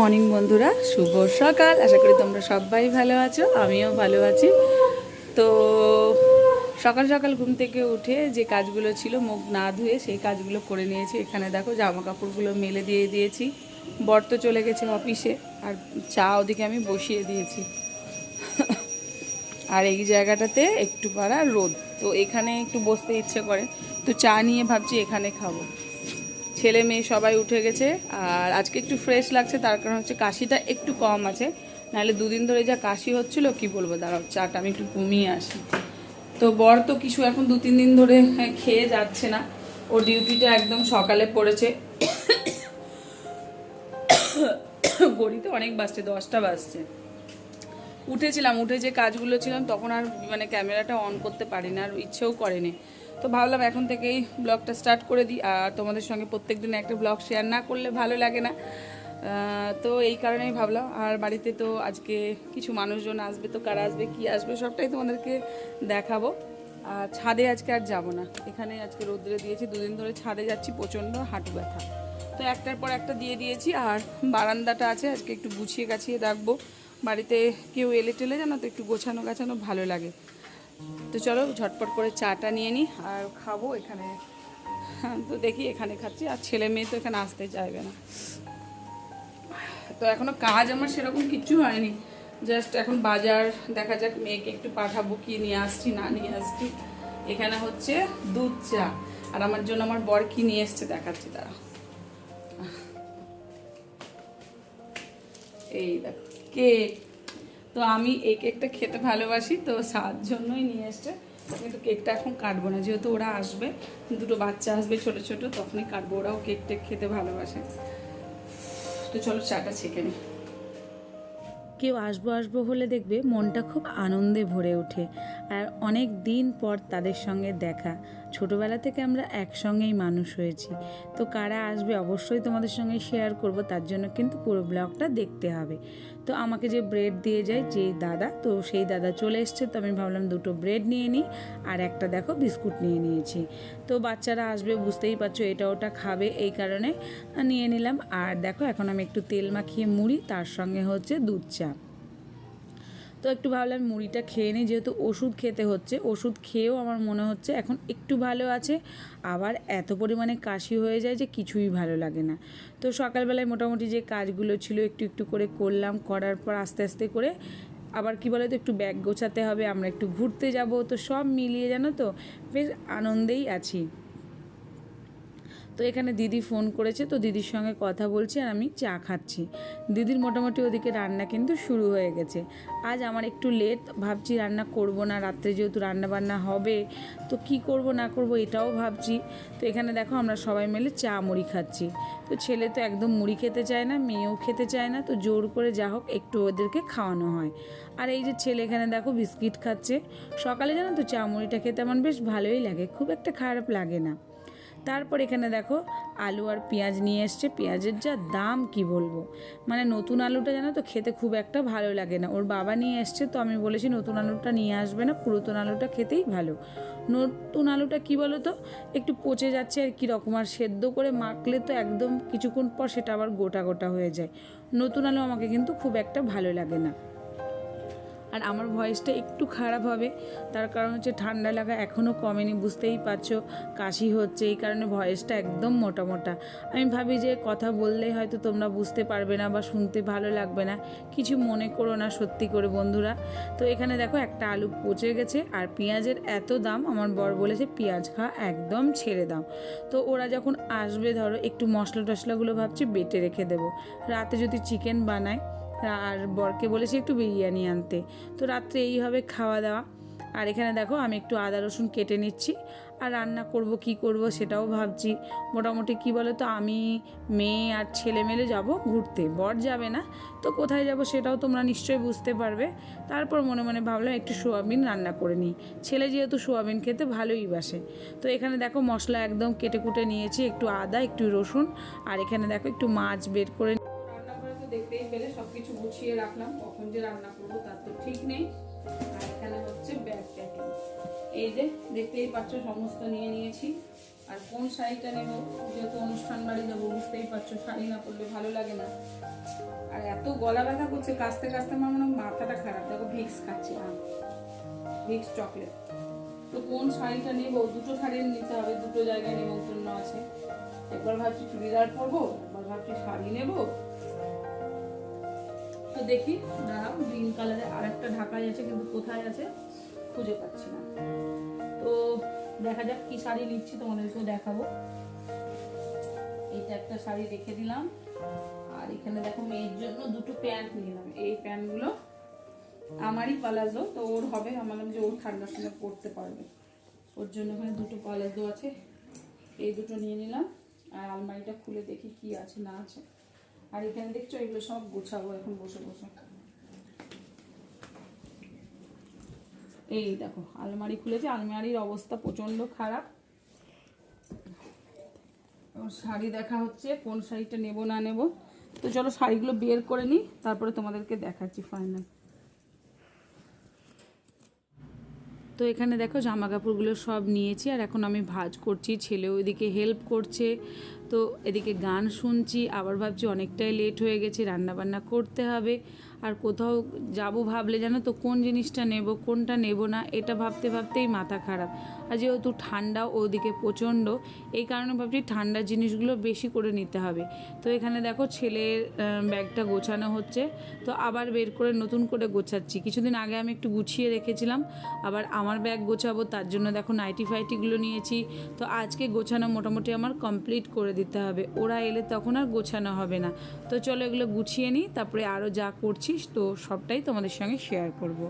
Morning বন্ধুরা, শুভ সকাল। আশা করি তোমরা সবাই ভালো আছো, আমিও ভালো আছি। তো সকাল সকাল ঘুম থেকে উঠে যে কাজগুলো ছিল, মুখ না ধুয়ে সেই কাজগুলো করে নিয়েছি। এখানে দেখো জামা কাপড়গুলো মেলে দিয়ে দিয়েছি। বর তো চলে গেছে অফিসে, আর চা ওদিকে আমি বসিয়ে দিয়েছি। আর এই জায়গাটাতে একটু পারা রোদ, তো এখানে একটু বসতে ইচ্ছে করে। তো চা নিয়ে ভাবছি এখানে খাব। ছেলে মেয়ে সবাই উঠে গেছে আর আজকে একটু ফ্রেশ লাগছে তার কারণ হচ্ছে কাশিটা একটু কম আছে। নাহলে দুদিন ধরে যা কাশি হচ্ছিল কি বলব? দাঁড়াও চাটা আমি একটু কমিয়ে আসি। তো বর তো কিছু এখন দু তিন দিন ধরে হ্যাঁ, খেয়ে যাচ্ছে না। ও ডিউটিটা একদম সকালে পড়েছে। গড়িতে অনেক বাজছে দশটা বাজছে। উঠেছিলাম উঠে যে কাজগুলো ছিলাম তখন আর মানে ক্যামেরাটা অন করতে পারি না আর ইচ্ছেও করেনি। তো ভাবলাম এখন থেকেই ব্লগটা স্টার্ট করে দিই। আর তোমাদের সঙ্গে প্রত্যেক দিন একটা ব্লগ শেয়ার না করলে ভালো লাগে না। তো এই কারণেই ভাবলাম, আর বাড়িতে তো আজকে কিছু মানুষজন আসবে, তো কারা আসবে, কি আসবে, সবটাই তোমাদেরকে দেখাবো। আর ছাদে আজকে আর যাব না। এখানে আজকে রোদ্রে দিয়েছি, দুদিন ধরে ছাদে যাচ্ছি, প্রচণ্ড হাঁটু ব্যথা। তো একটার পর একটা দিয়ে দিয়েছি, আর বারান্দাটা আছে, আজকে একটু গুছিয়ে গাছিয়ে রাখব। বাড়িতে কেউ এলে টেলে জানো তো, একটু গোছানো গাছানো ভালো লাগে। তো চলো ঝটপট করে চাটা নিয়ে নিই আর খাব এখানে। তো দেখি এখানে খাচ্ছি, আর ছেলে মেয়ে তো এখানে আসতে চাইবে না। তো এখনও কাজ আমার সেরকম কিচ্ছু হয়নি। জাস্ট এখন বাজার, দেখা যাক মেয়েকে একটু পাঠাবো কি নিয়ে আসছি, না নিয়ে আসছি। এখানে হচ্ছে দুধ চা, আর আমার জন্য আমার বর কি নিয়ে এসছে দেখাচ্ছি তারা এই দেখো, কেক। তো আমি এই কেকটা খেতে ভালোবাসি, তো সাত জন্যই নিয়ে এসছে। কিন্তু কেকটা এখন কাটবো না, যেহেতু ওরা আসবে, দুটো বাচ্চা আসবে ছোট ছোট, তখনই কাটবো। ওরাও কেক টেক খেতে ভালোবাসে। তো চলো চাটা ছেঁকে নিই কেউ আসব আসব হলে দেখবে মনটা খুব আনন্দে ভরে ওঠে, আর অনেক দিন পর তাদের সঙ্গে দেখা। ছোটবেলা থেকে আমরা একসঙ্গেই মানুষ হয়েছি। তো কারা আসবে অবশ্যই তোমাদের সঙ্গে শেয়ার করব, তার জন্য কিন্তু পুরো ব্লগটা দেখতে হবে। তো আমাকে যে ব্রেড দিয়ে যায় যেই দাদা, তো সেই দাদা চলে এসছে, তো আমি ভাবলাম দুটো ব্রেড নিয়ে নিই, আর একটা দেখো বিস্কুট নিয়ে নিয়েছি। তো বাচ্চারা আসবে, বুঝতেই পারছ, এটা ওটা খাবে, এই কারণে নিয়ে নিলাম। আর দেখো, এখন আমি একটু তেল মাখিয়ে মুড়ি, তার সঙ্গে হচ্ছে দুধ চা। তো একটু ভাবলাম মুড়িটা খেয়ে নিই, যেহেতু ওষুধ খেতে হচ্ছে। ওষুধ খেয়েও আমার মনে হচ্ছে এখন একটু ভালো আছে। আবার এত পরিমাণে কাশি হয়ে যায় যে কিছুই ভালো লাগে না। তো সকালবেলায় মোটামুটি যে কাজগুলো ছিল একটু একটু করে করলাম, করার পর আস্তে আস্তে করে আবার কি বলে তো একটু ব্যাগ গোছাতে হবে, আমরা একটু ঘুরতে যাব। তো সব মিলিয়ে জানো তো, বেশ আনন্দেই আছি। তো এখানে দিদি ফোন করেছে, তো দিদির সঙ্গে কথা বলছি আর আমি চা খাচ্ছি। দিদির মোটামুটি ওদিকে রান্না কিন্তু শুরু হয়ে গেছে। আজ আমার একটু লেট ভাবছি রান্না করব না, রাত্রে যেহেতু রান্না বান্না হবে, তো কি করব না করব এটাও ভাবছি। তো এখানে দেখো আমরা সবাই মিলে চা মুড়ি খাচ্ছি। তো ছেলে তো একদম মুড়ি খেতে চায় না, মেয়েও খেতে চায় না, তো জোর করে যা হোক একটু ওদেরকে খাওয়ানো হয়। আর এই যে ছেলে এখানে দেখো বিস্কিট খাচ্ছে। সকালে জানো তো চা মুড়িটা খেতে আমার বেশ ভালোই লাগে, খুব একটা খারাপ লাগে না। তারপর এখানে দেখো আলু আর পেঁয়াজ নিয়ে এসছে। পেঁয়াজের যা দাম কি বলব? মানে নতুন আলুটা জানো তো খেতে খুব একটা ভালো লাগে না। ওর বাবা নিয়ে এসছে তো আমি বলেছি নতুন আলুটা নিয়ে আসবে না, পুরাতন আলুটা খেতেই ভালো। নতুন আলুটা কি বলো তো? একটু পচে যাচ্ছে আর কি রকম, আর সেদ্ধ করে মাখলে তো একদম কিছুক্ষণ পর সেটা আবার গোটা গোটা হয়ে যায়। নতুন আলু আমাকে কিন্তু খুব একটা ভালো লাগে না। আর আমার ভয়েসটা একটু খারাপ হবে। তার কারণ হচ্ছে ঠান্ডা লাগা এখনও কমেনি, বুঝতেই পারছ। কাশি হচ্ছে, এই কারণে ভয়েসটা একদম মোটা মোটা। আমি ভাবি যে কথা বললেই হয়তো তোমরা বুঝতে পারবে না বা শুনতে ভালো লাগবে না। কিছু মনে করো না সত্যি করে বন্ধুরা। তো এখানে দেখো একটা আলু পচে গেছে আর পেঁয়াজের এত দাম, আমার বর বলেছে পেঁয়াজ খাওয়া একদম ছেড়ে দাও। তো ওরা যখন আসবে ধরো, একটু মশলা টশলাগুলো ভাবছি বেটে রেখে দেবো। রাতে যদি চিকেন বানায় আর বরকে বলেছি একটু বিরিয়ানি আনতে। তো রাত্রে এই হবে খাওয়া দাওয়া। আর এখানে দেখো আমি একটু আদা রসুন কেটে নিচ্ছি। আর রান্না করব, কি করব সেটাও ভাবছি। মোটামুটি কি বলো তো আমি, মেয়ে আর ছেলে মেলে যাব ঘুরতে। বর যাবে না, তো কোথায় যাব সেটাও তোমরা নিশ্চয়ই বুঝতে পারবে। তারপর মনে মনে ভাবলাম একটু সোয়াবিন রান্না করে নিই। ছেলে যেহেতু সোয়াবিন খেতে ভালোই বাসে। তো এখানে দেখো মশলা একদম কেটে কুটে নিয়েছি, একটু আদা, একটু রসুন। আর এখানে দেখো একটু মাছ বের করে সবকিছু গুছিয়ে রাখলাম, কখন যে রান্না করব তার তো ঠিক নেই। আর এখানে হচ্ছে ব্যাগ প্যাকিং এই যে, দেখতেই পাচ্ছ, সমস্ত নিয়ে নিয়েছি। আর কোন শাড়িটা নেব? যেহেতু অনুষ্ঠান বাড়ি যাব, বুঝতেই পারছ, শাড়ি না পরলে ভালো লাগে না। আর এত গলা ব্যথা করছে কাস্তে কাস্তে আমার মনে মাথাটা খারাপ। দেখো ভিক্স খাচ্ছি, আম। ভিক্স চকলেট তো কোন শাড়িটা নেব? দুটো শাড়ি নিতে হবে, দুটো জায়গায় নেমন্তন্ন আছে। একবার ভাবছি চুড়িদার পরবো, একবার ভাবছি শাড়ি নেব। তো দেখি, দাঁড়াও গ্রিন কালারে আর একটা ঢাকাই আছে কিন্তু কোথায় আছে? খুঁজে পাচ্ছি না। তো দেখা যাক কি শাড়ি নিচ্ছি, তোমাদেরকেও দেখাবো। এইটা একটা শাড়ি রেখে দিলাম। আর এখানে দেখো মেয়ের জন্য দুটো প্যান্ট নিলাম এই প্যান্টগুলো আমারই পালাজো তো ওর হবে। আমার যে ওর ঠান্ডার সময় পরতে পারবে। ওর জন্য ওখানে দুটো পালাজো আছে। এই দুটো নিয়ে নিলাম। আর আলমারিটা খুলে দেখি কি আছে, না আছে। আর এখানে দেখছ এগুলো সব গোছাবো এখন বসে বসে। এই দেখো, আলমারি খুলেছে, আলমারির অবস্থা প্রচণ্ড খারাপ। শাড়ি দেখা হচ্ছে, কোন শাড়িটা নেব না নেব। তো চলো শাড়িগুলো বের করে নিই, তারপরে তোমাদেরকে দেখাচ্ছি ফাইনাল তো এখানে দেখো জামা কাপড়গুলো সব নিয়েছি আর এখন আমি ভাজ করছি, ছেলেও এদিকে হেল্প করছে। তো এদিকে গান শুনছি, আবার ভাবছি অনেকটাই লেট হয়ে গেছে রান্না বান্না করতে হবে। আর কোথাও যাব ভাবলে জানো তো, কোন জিনিসটা নেব, কোনটা নেব না, এটা ভাবতে ভাবতেই মাথা খারাপ। আর যেহেতু ঠান্ডা ওদিকে প্রচণ্ড, এই কারণে ভাবছি ঠান্ডার জিনিসগুলো বেশি করে নিতে হবে। তো এখানে দেখো ছেলের ব্যাগটা গোছানো হচ্ছে। তো আবার বের করে নতুন করে গোছাচ্ছি। কিছুদিন আগে আমি একটু গুছিয়ে রেখেছিলাম, আবার আমার ব্যাগ গোছাবো, তার জন্য দেখো নাইটি ফাইটিগুলো নিয়েছি। তো আজকে গোছানো মোটামুটি আমার কমপ্লিট করে দিতে হবে। ওরা এলে তখন আর গোছানো হবে না। তো চলো এগুলো গুছিয়ে নিই, তারপরে আরও যা করছিস তো সবটাই তোমাদের সঙ্গে শেয়ার করব।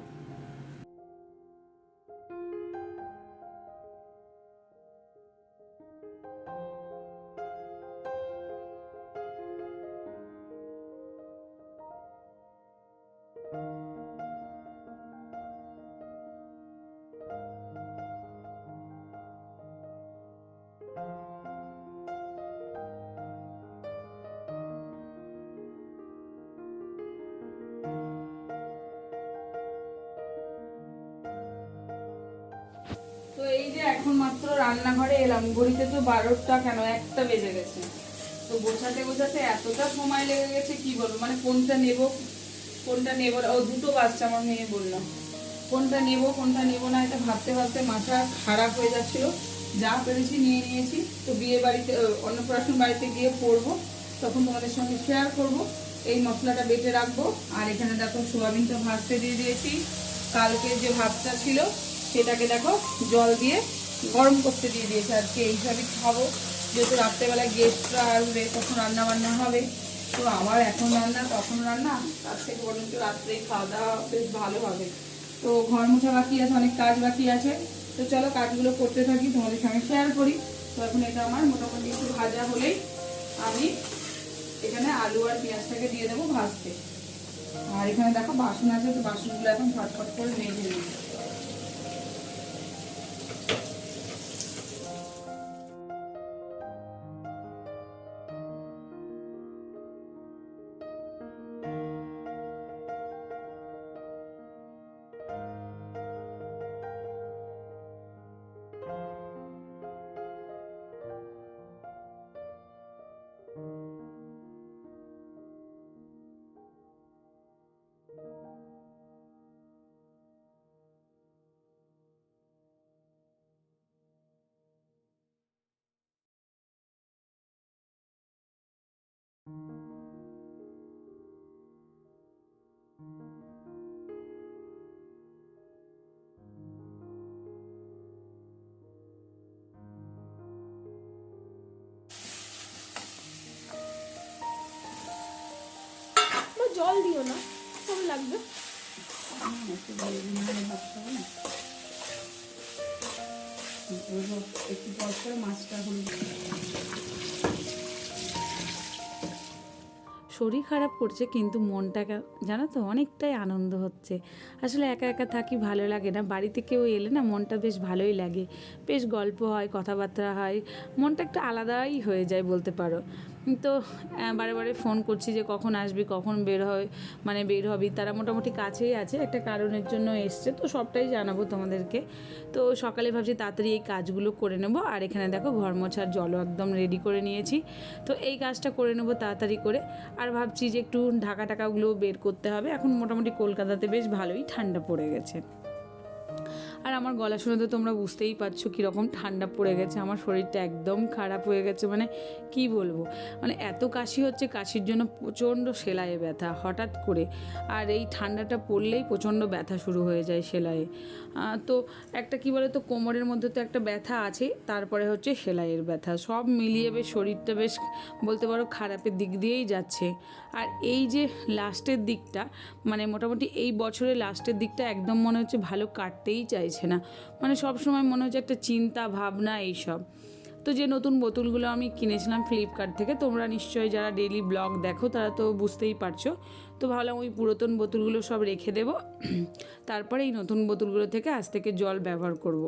রান্নাঘরে এলাম। ঘড়িতে তো বারোটা কেন? একটা বেজে গেছে। তো গোছাতে গোছাতে এতটা সময় লেগে গেছে, কি বলব? মানে কোনটা নেব? কোনটা নেব ও, দুটো বাচ্চা আমার মেয়ে বলল। কোনটা নেব কোনটা নেব না, এটা ভাবতে ভাবতে মাথা খারাপ হয়ে যাচ্ছিল। যা পেরেছি নিয়ে নিয়েছি। তো বিয়ে বাড়িতে অন্নপ্রাশন বাড়িতে গিয়ে পড়ব তখন তোমাদের সঙ্গে শেয়ার করব। এই মশলাটা বেটে রাখব। আর এখানে দেখো সোয়াবিনটা ভাজতে দিয়ে দিয়েছি। কালকে যে ভাতটা ছিল, সেটাকে দেখো জল দিয়ে গরম করতে দিয়ে দিয়েছে আজকে, এইভাবে খাব। যেহেতু রাত্রেবেলা গেস্টরা আসবে, তখন রান্না বান্না হবে। তো আমার এখন রান্না, তখন রান্না। তার থেকে বরঞ্চ রাত্রেই খাওয়া দাওয়া বেশ ভালো হবে। তো ঘর মোছা বাকি আছে, অনেক কাজ বাকি আছে। তো চলো কাজগুলো করতে থাকি, তোমাদের সঙ্গে শেয়ার করি। তো এখন এটা আমার মোটামুটি একটু ভাজা হলেই আমি এখানে আলু আর পেঁয়াজটাকে দিয়ে দেবো ভাজতে। আর এখানে দেখো বাসন আছে, তো বাসনগুলো এখন ফটফট করে মেজে নিই জল দিও না কম লাগবে। একটু পর করে মাছটা শরীর খারাপ করছে, কিন্তু মনটা জানো তো, অনেকটাই আনন্দ হচ্ছে। আসলে একা একা থাকি ভালো লাগে না, বাড়িতে কেউ এলে না মনটা বেশ ভালোই লাগে। বেশ গল্প হয়, কথাবার্তা হয়, মনটা একটু আলাদাই হয়ে যায় বলতে পারো। তো বারে বারে ফোন করছি যে কখন আসবি, কখন বের হয় মানে বের হবি। তারা মোটামুটি কাছেই আছে, একটা কারণের জন্য এসছে। তো সবটাই জানাব তোমাদেরকে। তো সকালে ভাবছি তাড়াতাড়ি এই কাজগুলো করে নেব। আর এখানে দেখো ঘর মোছার জলও একদম রেডি করে নিয়েছি। তো এই কাজটা করে নেব তাড়াতাড়ি করে। আর ভাবছি যে একটু ঢাকা টাকাগুলো বের করতে হবে। এখন মোটামুটি কলকাতাতে বেশ ভালোই ঠান্ডা পড়ে গেছে। আর আমার গলা শুনে তো তোমরা বুঝতেই পারছ কীরকম ঠান্ডা পড়ে গেছে। আমার শরীরটা একদম খারাপ হয়ে গেছে। মানে কি বলব? মানে এত কাশি হচ্ছে, কাশির জন্য প্রচণ্ড সেলাইয়ে ব্যথা হঠাৎ করে। আর এই ঠান্ডাটা পড়লেই প্রচণ্ড ব্যথা শুরু হয়ে যায় সেলাইয়ে। তো একটা কি বলে তো কোমরের মধ্যে তো একটা ব্যথা আছে, তারপরে হচ্ছে সেলাইয়ের ব্যথা। সব মিলিয়ে বেশ শরীরটা বেশ বলতে পারো খারাপের দিক দিয়েই যাচ্ছে। আর এই যে লাস্টের দিকটা মানে মোটামুটি এই বছরের লাস্টের দিকটা একদম মনে হচ্ছে ভালো কাটতেই চাইছে না। মানে সব সময় মনে হচ্ছে একটা চিন্তা, ভাবনা এইসব। তো যে নতুন বোতলগুলো আমি কিনেছিলাম ফ্লিপকার্ট থেকে, তোমরা নিশ্চয়ই যারা ডেলি ব্লগ দেখো, তারা তো বুঝতেই পারছ। তো ভাবলাম ওই পুরাতন বোতলগুলো সব রেখে দেবো। তারপরে এই নতুন বোতলগুলো থেকে আজ থেকে জল ব্যবহার করব।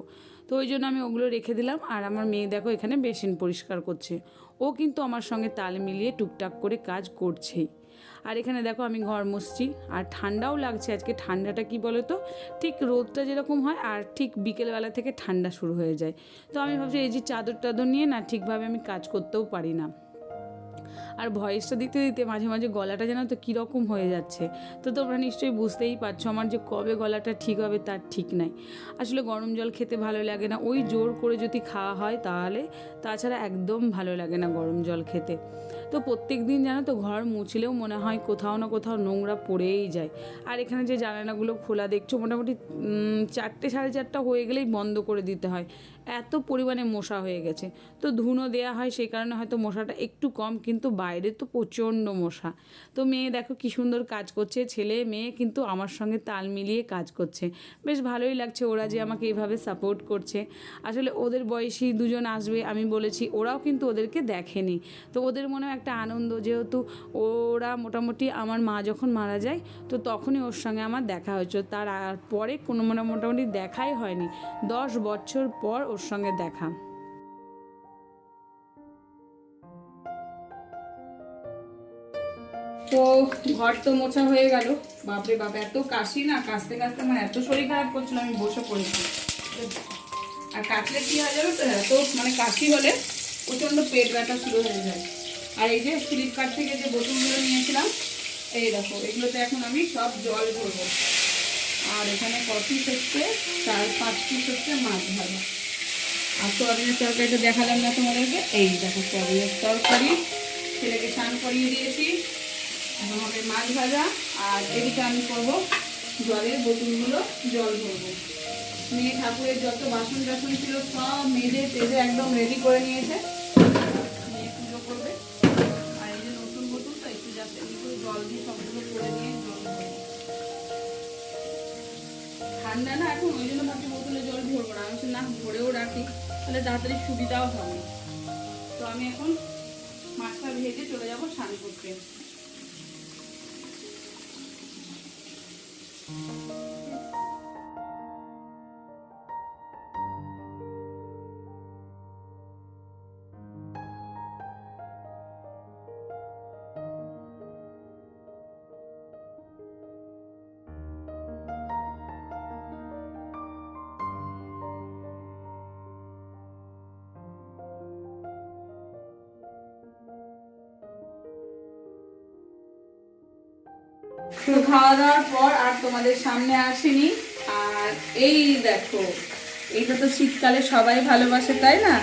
তো ওই জন্য আমি ওগুলো রেখে দিলাম। আর আমার মেয়ে দেখো এখানে বেসিন পরিষ্কার করছে। ও কিন্তু আমার সঙ্গে তাল মিলিয়ে টুকটাক করে কাজ করছেই। আর এখানে দেখো আমি ঘর মুছছি। আর ঠান্ডাও লাগছে আজকে। ঠান্ডাটা কি বলো তো ঠিক রোদটা যেরকম হয়, আর ঠিক বিকেলবেলা থেকে ঠান্ডা শুরু হয়ে যায়। তো আমি ভাবছি, এই যে চাদর টাদর নিয়ে না ঠিকভাবে আমি কাজ করতেও পারি না। আর ভয়েসটা দিতে দিতে মাঝে মাঝে গলাটা যেন তো কীরকম হয়ে যাচ্ছে। তো তোমরা নিশ্চয়ই বুঝতেই পারছ আমার যে কবে গলাটা ঠিক হবে তার ঠিক নাই। আসলে গরম জল খেতে ভালো লাগে না। ওই জোর করে যদি খাওয়া হয় তাহলে, তাছাড়া একদম ভালো লাগে না গরম জল খেতে। তো প্রত্যেক দিন জানো তো ঘর মুছলেও মনে হয় কোথাও না কোথাও নোংরা পড়েই যায়। আর এখানে যে জানালাগুলো খোলা, দেখছ মোটামুটি চারটে সাড়ে চারটা হয়ে গেলেই বন্ধ করে দিতে হয়। এত পরিমাণে মশা হয়ে গেছে। তো ধুনো দেওয়া হয় সেই কারণে হয়তো মশাটা একটু কম, কিন্তু বাইরে তো প্রচণ্ড মশা। তো মেয়ে দেখো কি সুন্দর কাজ করছে, ছেলে, মেয়ে কিন্তু আমার সঙ্গে তাল মিলিয়ে কাজ করছে। বেশ ভালোই লাগছে ওরা যে আমাকে এইভাবে সাপোর্ট করছে। আসলে ওদের বয়সী দুজন আসবে, আমি বলেছি, ওরাও কিন্তু ওদেরকে দেখেনি। তো ওদের মনেও একটা আনন্দ, যেহেতু ওরা মোটামুটি আমার মা যখন মারা যায়, তো তখনই ওর সঙ্গে আমার দেখা হয়েছিল তার পরে কোনো মানে মোটামুটি দেখাই হয়নি। দশ বছর পর ওর সঙ্গে দেখা। তো ঘর তো মোছা হয়ে গেল। বাপরে বাপ, এত কাশি না? কাশতে কাশতে আমার এত শরীর খারাপ করছিল, আমি বসে পড়েছি। আর কাশলে কি হয় জানো তো? এত মানে কাশি হলে প্রচণ্ড পেট ব্যথা শুরু হয়ে যায়। আর এই যে ফ্লিপকার্ট থেকে যে বোতলগুলো নিয়েছিলাম, এই দেখো, এগুলোতে এখন আমি সব জল ভরবো। আর এখানে কফি হচ্ছে চার পাঁচ পিস হচ্ছে মাছ ভাজা। আর সোয়াবিনের তরকারিটা দেখালাম না তোমাদেরকে। এই দেখো সোয়াবিনের তরকারি। ছেলেকে স্নান করিয়ে দিয়েছি। এখন হবে মাছ ভাজা। আর এদিকে আমি করব জলের বোতলগুলো, জল ভরবো। মেয়ে ঠাকুরের যত বাসন টাসন ছিল সব মেজে তেজে একদম রেডি করে নিয়েছে। মেয়ে পুজো করবে। আর এই যে নতুন বোতল, তো একটু যাতে জল দিয়ে সবগুলো করে নিয়ে জল ঠান্ডা না এখন, ওই জন্য ভাবছি বোতলে জল ভরবো না। আমি না, ভরেও রাখি। তাহলে তাড়াতাড়ি সুবিধাও হবে। তো আমি এখন মাছটা ভেজে চলে যাব স্নান করতে। তো খাওয়া দাওয়ার পর আর তোমাদের সামনে আসেনি। আর এই দেখো, এইটা তো শীতকালে সবাই ভালোবাসে, তাই না?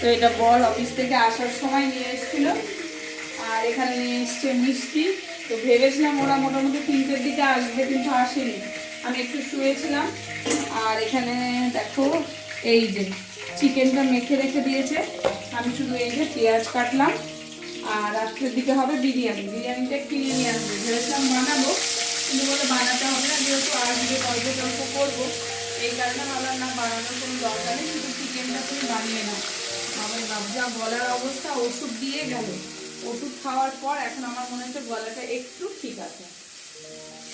তো এটা বর অফিস থেকে আসার সময় নিয়ে এসেছিল। আর এখানে নিয়ে এসছে মিষ্টি। তো ভেবেছিলাম ওরা মোটামুটি তিনটের দিকে আসবে, কিন্তু আসেনি। আমি একটু শুয়েছিলাম। আর এখানে দেখো, এই যে চিকেনটা মেখে রেখে দিয়েছে। আমি শুধু এই যে পেঁয়াজ কাটলাম। আর রাত্রের দিকে হবে বিরিয়ানি। বিরিয়ানিটা কিনে নিয়ে আসবে। ভেবেছিলাম বানাবো, কিন্তু বলে বানাতে হবে না, যেহেতু আজকে গল্প টল্প করব, এই কারণে ভাবলাম না, বানানোর কোনো দরকার নেই, শুধু চিকেনটা তুমি বানিয়ে নাও। আমার বাপ যা গলার অবস্থা, ওষুধ দিয়ে গেল। ওষুধ খাওয়ার পর এখন আমার মনে হচ্ছে গলাটা একটু ঠিক আছে।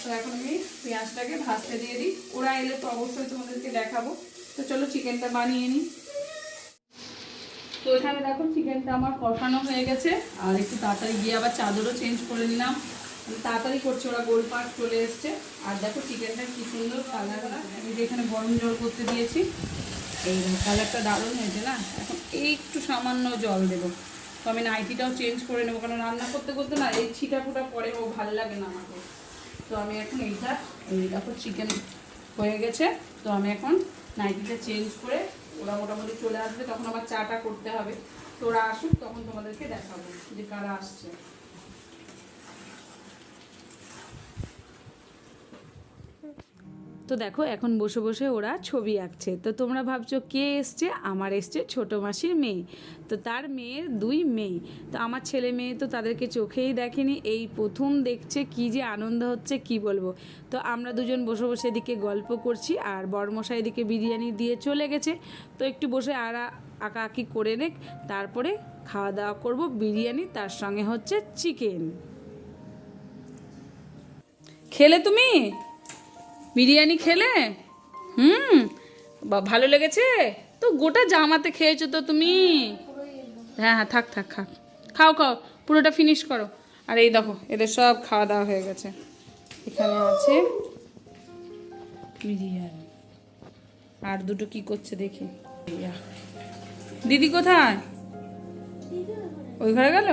তো এখন আমি পেঁয়াজটাকে ভাজতে দিয়ে দিই। ওরা এলে তো অবশ্যই তোমাদেরকে দেখাবো। তো চলো, চিকেনটা বানিয়ে নিই। তো এখানে দেখো চিকেনটা আমার কষানো হয়ে গেছে। আর একটু তাড়াতাড়ি গিয়ে আবার চাদরও চেঞ্জ করে নিলাম। তাড়াতাড়ি করছে, ওরা গোল পাক চলে এসছে। আর দেখো চিকেনটা কি সুন্দর কালার আমি যে এখানে গরম জল করতে দিয়েছি। এই কালারটা দারুণ হয়েছে না? এখন একটু সামান্য জল দেবো। তো আমি নাইটিটাও চেঞ্জ করে নেব, কারণ রান্না করতে করতে না এই ছিটা ফুটা পরে ও ভালো লাগে না আমাকে। তো আমি এখন এইটা, এই দেখো চিকেন হয়ে গেছে। তো আমি এখন নাইটিটা চেঞ্জ করে ওরা মোটামুটি চলে আসবে, তখন আবার চাটা করতে হবে। তো ওরা আসুক, তখন তোমাদেরকে দেখাবো যে কারা আসছে। তো দেখো, এখন বসে বসে ওরা ছবি আঁকছে। তো তোমরা ভাবছ, কে এসছে? আমার এসছে ছোটো মাসির মেয়ে। তো তার মেয়ের দুই মেয়ে। তো আমার ছেলে মেয়ে তো তাদেরকে চোখেই দেখেনি। এই প্রথম দেখছে, কি যে আনন্দ হচ্ছে, কি বলব? তো আমরা দুজন বসে বসে এদিকে গল্প করছি, আর বরমশাই এদিকে বিরিয়ানি দিয়ে চলে গেছে। তো একটু বসে আরা, আঁকা আঁকি করে নেক। তারপরে খাওয়া দাওয়া করব, বিরিয়ানি, তার সঙ্গে হচ্ছে চিকেন। খেলে তুমি? বিরিয়ানি খেলে? হুম ভালো লেগেছে? তো গোটা জামাতে খেয়েছো তো তুমি? হ্যাঁ হ্যাঁ থাক থাক, খাক। খাও খাও, পুরোটা ফিনিশ করো। আর এই দেখো, এদের সব খাওয়া দাওয়া হয়ে গেছে। এখানে আছে বিরিয়ানি। আর দুটো কি করছে দেখি। দিদি কোথায়? ওই ঘরে গেল?